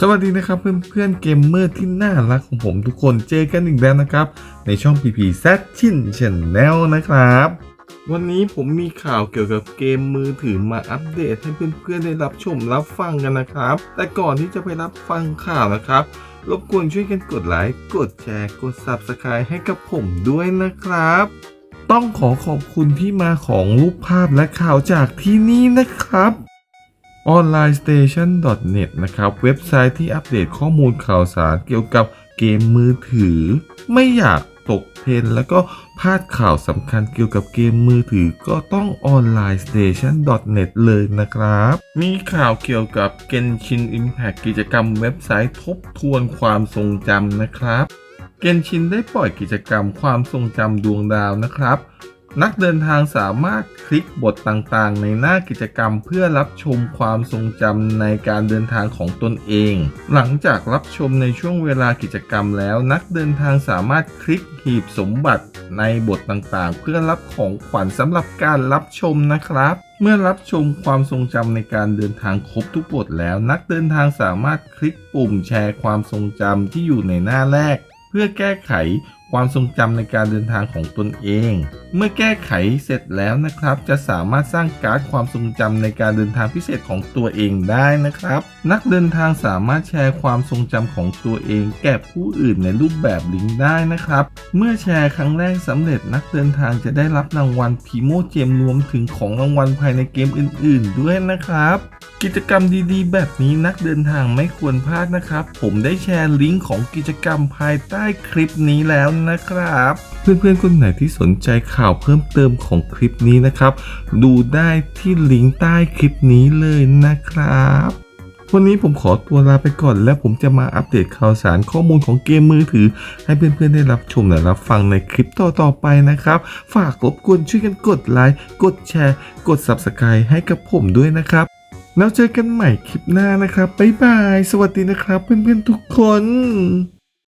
สวัสดีนะครับเพื่อนๆเกมเมอร์ที่น่ารักของผมทุกคนเจอกันอีกแล้วนะครับ ในช่อง PP Z ชิน Channel นะครับ วันนี้ผมมีข่าวเกี่ยวกับเกมมือถือมาอัปเดตให้เพื่อนๆได้รับชมรับฟังกันนะครับ แต่ก่อนที่จะไปรับฟังข่าวนะครับ รบกวนช่วยกันกดไลค์กดแชร์กด Subscribe ให้กับผมด้วยนะครับ ต้องขอขอบคุณที่มาของรูปภาพและข่าวจากที่นี่นะครับ onlinestation.net นะครับ เว็บไซต์ที่อัปเดตข้อมูลข่าวสารเกี่ยวกับเกมมือถือ ไม่อยากตกเทรนแล้วก็พลาดข่าวสำคัญเกี่ยวกับเกมมือถือก็ต้อง onlinestation.net เลยนะครับ มีข่าวเกี่ยวกับ Genshin Impact กิจกรรมเว็บไซต์ทบทวนความทรงจำนะครับเกนชินได้ปล่อยกิจกรรมความทรงจำดวงดาวนะครับ นักเดินทางสามารถคลิกบทต่างๆ ในหน้ากิจกรรมเพื่อรับชมความทรงจำในการเดินทางของตนเอง หลังจากรับชมในช่วงเวลากิจกรรมแล้ว นักเดินทางสามารถคลิกหีบสมบัติในบทต่างๆ เพื่อรับของขวัญสำหรับการรับชมนะครับเมื่อรับชมความทรงจำในการเดินทางครบทุกบทแล้ว นักเดินทางสามารถคลิกปุ่มแชร์ความทรงจำที่อยู่ในหน้าแรก เพื่อแก้ไข ความทรงจำในการเดินทางของตนเอง เมื่อแก้ไขเสร็จแล้วนะครับ จะสามารถสร้างการ์ดความทรงจำในการเดินทางพิเศษของตัวเองได้นะครับ นักเดินทางสามารถแชร์ความทรงจำของตัวเอง แก่ผู้อื่นในรูปแบบลิงก์ได้นะครับ เมื่อแชร์ครั้งแรกสำเร็จนักเดินทางจะได้รับรางวัลพีโมเจมรวมถึงของรางวัลภายในเกมอื่น ๆ ด้วยนะครับ กิจกรรมดีๆ แบบนี้นักเดินทางไม่ควรพลาดนะครับ ผมได้แชร์ลิงก์ของกิจกรรมภายใต้คลิปนี้แล้วนะครับ เพื่อนๆคนไหนที่สนใจข่าวเพิ่มเติมของคลิปนี้นะครับ ดูได้ที่ลิงก์ใต้คลิปนี้เลยนะครับ วันนี้ผมขอตัวลาไปก่อน และผมจะมาอัปเดตข่าวสารข้อมูลของเกมมือถือ ให้เพื่อนๆได้รับชมและรับฟังในคลิปต่อๆไปนะครับ ฝากรบกวนช่วยกันกดไลค์กดแชร์ กด Subscribe ให้กับผมด้วยนะครับแล้วเจอกันใหม่คลิปหน้านะครับ บ๊ายบาย สวัสดีนะครับ เพื่อนๆทุกคน